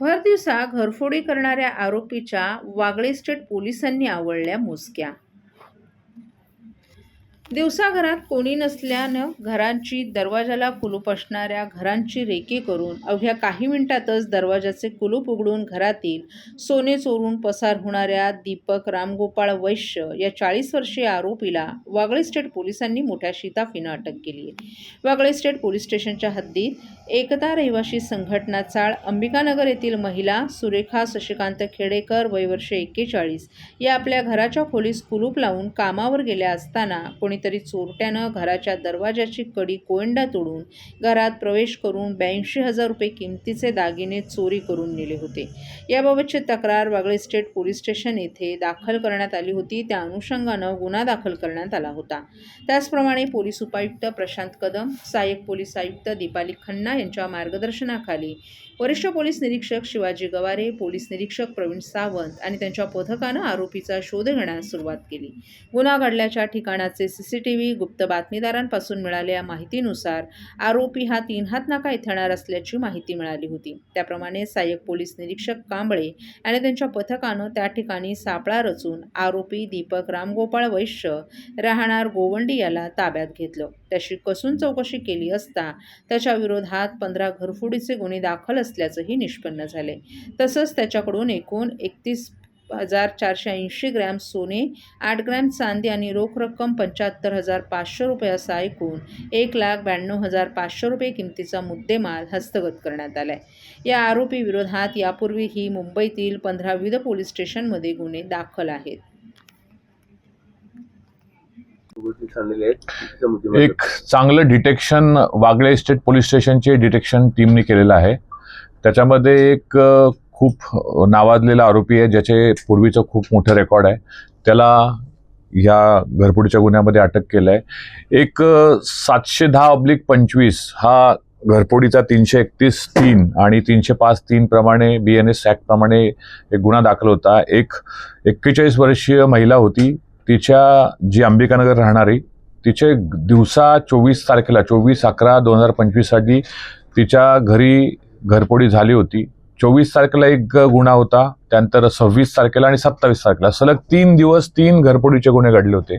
भर दिवसा घरफोडी करणाऱ्या आरोपीच्या वागळे स्टेट पोलिसांनी आवळल्या मोजक्या दिवसा घरात कोणी नसल्यानं घरांची दरवाजाला कुलूप असणाऱ्या घरांची रेकी करून अवघ्या काही मिनिटातच दरवाजाचे कुलूप उघडून घरातील सोने चोरून पसार होणाऱ्या दीपक रामगोपाळ वैश्य या चाळीस वर्षीय आरोपीला वागळे स्टेट पोलिसांनी मोठ्या शिताफीनं अटक केली आहे. वागळे स्टेट पोलीस स्टेशनच्या हद्दीत एकता रहिवासी संघटना चाळ अंबिकानगर येथील महिला सुरेखा शशिकांत खेडेकर वय वर्ष एक्केचाळीस या आपल्या घराच्या खोलीस कुलूप लावून कामावर गेल्या असताना कोणी कोणीतरी चोरट्यानं घराच्या दरवाजाची कडी कोयंडा तोडून घरात प्रवेश करून ब्याऐंशी हजार रुपये किमतीचे दागिने चोरी करून नेले होते. याबाबतची तक्रार वागळे स्टेट पोलीस स्टेशन येथे दाखल करण्यात आली होती. त्या अनुषंगानं गुन्हा दाखल करण्यात आला होता. त्याचप्रमाणे पोलीस उपायुक्त प्रशांत कदम सहाय्यक पोलीस आयुक्त दीपाली खन्ना यांच्या मार्गदर्शनाखाली वरिष्ठ पोलीस निरीक्षक शिवाजी गवारे पोलीस निरीक्षक प्रवीण सावंत आणि त्यांच्या पथकानं आरोपीचा शोध घेण्यास सुरुवात केली. गुन्हा घडल्याच्या ठिकाणाचे सी सी टी व्ही गुप्त बातमीदारांपासून मिळालेल्या माहितीनुसार आरोपी हा तीन हात नाका इथे येणार असल्याची माहिती मिळाली होती. त्याप्रमाणे सहाय्यक पोलीस निरीक्षक कांबळे आणि त्यांच्या पथकानं त्या ठिकाणी सापळा रचून आरोपी दीपक रामगोपाळ वैश्य राहणार गोवंडी याला ताब्यात घेतलं. त्याशी कसून चौकशी केली असता त्याच्या विरोधात पंधरा घरफोडीचे गुन्हे दाखल असल्याचंही निष्पन्न झाले. तसंच त्याच्याकडून एकूण एकतीस हजार चारशे ऐंशी ग्रॅम सोने आठ ग्रॅम चांदी आणि रोख रक्कम पंच्याहत्तर हजार पाचशे रुपये असा ऐकून एक लाख ब्याण्णव हजार पाचशे रुपये किमतीचा मुद्देमाल हस्तगत करण्यात आला आहे या आरोपी विरोधात यापूर्वीही मुंबईतील पंधरा विविध पोलीस स्टेशनमध्ये गुन्हे दाखल आहेत. एक चांगलं डिटेक्शन वागळे स्टेट पोलीस स्टेशनचे डिटेक्शन टीमने केलेलं आहे. त्याच्यामध्ये एक खूप नावाजलेला आरोपी आहे ज्याचे पूर्वीचं खूप मोठं रेकॉर्ड आहे. त्याला ह्या घरपुडीच्या गुन्ह्यामध्ये अटक केलं आहे एक सातशे दहा अब्लिक पंचवीस हा घरपोडीचा तीनशे एकतीस तीन आणि तीनशे पाच तीन प्रमाणे बी एन एस ॲक्टप्रमाणे एक गुन्हा दाखल होता. एक एक्केचाळीस वर्षीय महिला होती. तिच्या जी अंबिकानगर राहणारी तिचे दिवसा चोवीस तारखेला चोवीस अकरा दोन हजार पंचवीससाठी तिच्या घरी घरपोडी झाली होती. चोवीस तारखेला एक गुन्हा होता त्यानंतर सव्वीस तारखेला आणि सत्तावीस तारखेला. सलग तीन दिवस तीन घरपोडीचे गुन्हे घडले होते.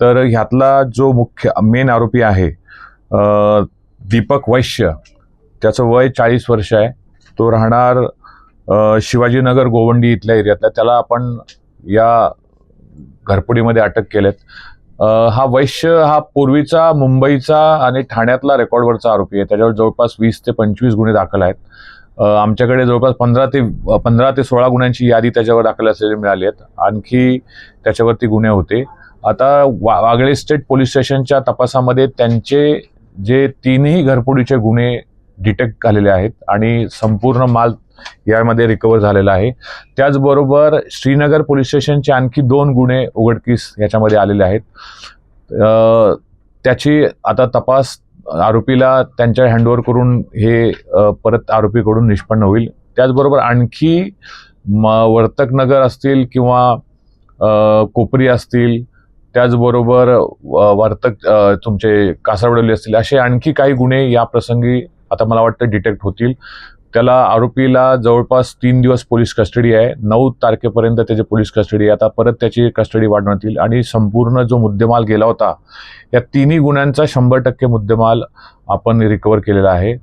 तर ह्यातला जो मुख्य मेन आरोपी आहे दीपक वैश्य त्याचं वय चाळीस वर्ष आहे. तो राहणार शिवाजीनगर गोवंडी इथल्या एरियातला. त्याला आपण या घरपुडीमध्ये अटक केलेत हा वैश्य हा पूर्वीचा मुंबईचा आणि ठाण्यातला रेकॉर्डवरचा आरोपी आहे. त्याच्यावर जवळपास वीस ते पंचवीस गुन्हे दाखल आहेत. आमच्याकडे जवळपास पंधरा ते पंधरा ते सोळा गुन्ह्यांची यादी त्याच्यावर दाखल असलेली मिळाली आहेत. आणखी त्याच्यावरती गुन्हे होते. आता वा वागळे स्टेट पोलीस स्टेशनच्या तपासामध्ये त्यांचे जे तीनही घरफोडीचे गुन्हे डिटेक्ट झालेले आहेत आणि संपूर्ण माल यामध्ये रिकवर झालेला आहे. त्याचबरोबर श्रीनगर पोलीस स्टेशनचे आणखी दोन गुन्हे उघडकीस याच्यामध्ये आलेले आहेत. त्याची आता तपास आरोपीला त्यांच्या हँडओव्हर करून हे परत आरोपीकडून निष्पन्न होईल. त्याचबरोबर आणखी म वर्तकनगर असतील किंवा कोपरी असतील त्याचबरोबर व- वर्तक तुमचे कासारवडवली असतील असे आणखी काही गुन्हे या प्रसंगी आता मला वाटतं डिटेक्ट होतील. त्याला आरोपीला जवळपास तीन दिवस पोलीस कस्टडी आहे. नऊ तारखेपर्यंत त्याची पोलीस कस्टडी आहे. आता परत त्याची कस्टडी वाढवण्यात येईल आणि संपूर्ण जो मुद्देमाल गेला होता या तिन्ही गुन्ह्यांचा शंभर टक्के मुद्देमाल आपण रिकवर केलेला आहे.